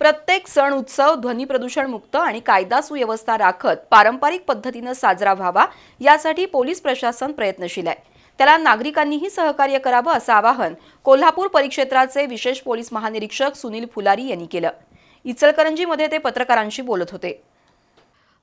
प्रत्येक सण उत्सव ध्वनी प्रदूषण मुक्त आणि कायदा सुव्यवस्था राखत पारंपरिक पद्धतीनं साजरा व्हावा यासाठी पोलीस प्रशासन प्रयत्नशील आहे. त्याला नागरिकांनीही सहकार्य करावं असं आवाहन कोल्हापूर परिक्षेत्राचे विशेष पोलीस महानिरीक्षक सुनील फुलारी यांनी केलं. इचलकरंजीमध्ये ते पत्रकारांशी बोलत होते.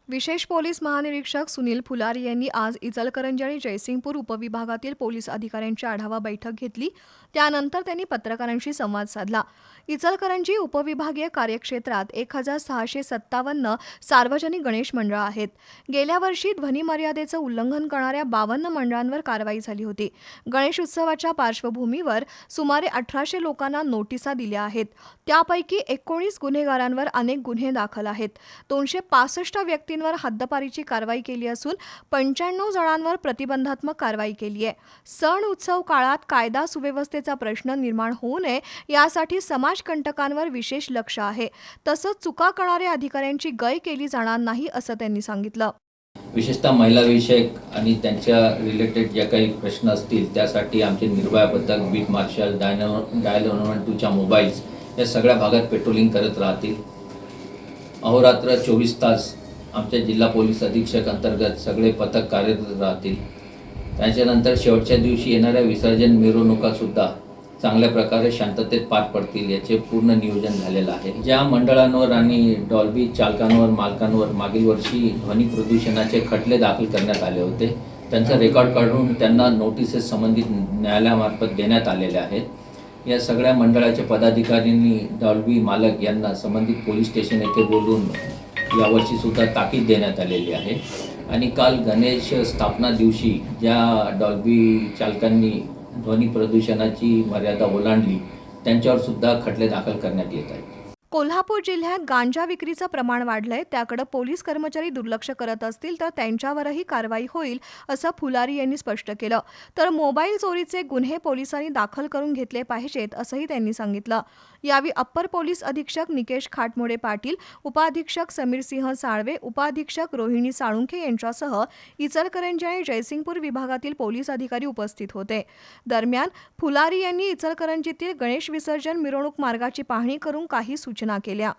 विशेष पोलीस महानिरीक्षक सुनील फुलारी यांनी आज इचलकरंजी आणि जयसिंगपूर उपविभागातील पोलीस अधिकाऱ्यांची आढावा बैठक घेतली. त्यानंतर त्यांनी पत्रकारांशी संवाद साधला. इचलकरंजी उपविभागीय कार्यक्षेत्रात एक हजार सहाशे सत्तावन्न सार्वजनिक गणेश मंडळं आहेत. गेल्या वर्षी ध्वनी मर्यादेचं उल्लंघन करणाऱ्या बावन्न मंडळांवर कारवाई झाली होती. गणेश उत्सवाच्या पार्श्वभूमीवर सुमारे अठराशे लोकांना नोटिसा दिल्या आहेत. त्यापैकी एकोणीस गुन्हेगारांवर अनेक गुन्हे दाखल आहेत. दोनशे पासष्ट व्यक्ती व्यक्तींवर हद्दपारीची कारवाई केली असून पंच्याण्णव जणांवर प्रतिबंधात्मक कारवाई केली आहे. सण उत्सव काळात कायदा सुव्यवस्थेचा प्रश्न निर्माण होऊ नये यासाठी समाजकंटकांवर विशेष लक्ष आहे. तसंच चुका करणाऱ्या अधिकाऱ्यांची गय केली जाणार नाही असं त्यांनी सांगितलं. विशेषतः महिलाविषयक आणि त्यांच्या रिलेटेड ज्या काही प्रश्न असतील त्यासाठी आमचे निर्भया पथक बीट मार्शल डायनो डायल वन टूच्या मोबाईल्स या सगळ्या भागात पेट्रोलिंग करत राहतील. अहोरात्र चोवीस तास आमच्या जिल्हा पोलीस अधीक्षक अंतर्गत सगळे पथक कार्यरत राहतील. त्याच्यानंतर शेवटच्या दिवशी येणाऱ्या विसर्जन मिरवणुकासुद्धा चांगल्या प्रकारे शांततेत पार पडतील याचे पूर्ण नियोजन झालेलं आहे. ज्या मंडळांवर आणि डॉल्बी चालकांवर मालकांवर मागील वर्षी ध्वनी प्रदूषणाचे खटले दाखल करण्यात आले होते त्यांचा रेकॉर्ड काढून त्यांना नोटिसेस संबंधित न्यायालयामार्फत देण्यात आलेल्या आहेत. या सगळ्या मंडळाच्या पदाधिकाऱ्यांनी डॉल्बी मालक यांना संबंधित पोलीस स्टेशन येथे बोलून यावर्षी सुद्धा ताकीद देण्यात आलेली आहे. आणि काल गणेश स्थापना दिवशी ज्या डॉल्बी चालकांनी ध्वनी प्रदूषणाची मर्यादा ओलांडली त्यांच्यावर सुद्धा खटले दाखल करण्यात येत आहेत. कोल्हापूर जिल्ह्यात गांजा विक्रीचं प्रमाण वाढलंय. त्याकडे पोलीस कर्मचारी दुर्लक्ष करत असतील तर त्यांच्यावरही कारवाई होईल असं फुलारी यांनी स्पष्ट केलं. तर मोबाईल चोरीचे गुन्हे पोलिसांनी दाखल करून घेतले पाहिजेत असंही त्यांनी सांगितलं. यावेळी अप्पर पोलीस अधीक्षक निकेश खाटमोडे पाटील उपाधीक्षक समीर सिंह साळवे उपाधीक्षक रोहिणी साळुंखे यांच्यासह इचलकरंजी आणि जयसिंगपूर विभागातील पोलीस अधिकारी उपस्थित होते. दरम्यान फुलारी यांनी इचलकरंजीतील गणेश विसर्जन मिरवणूक मार्गाची पाहणी करून काही सूचना 那给量。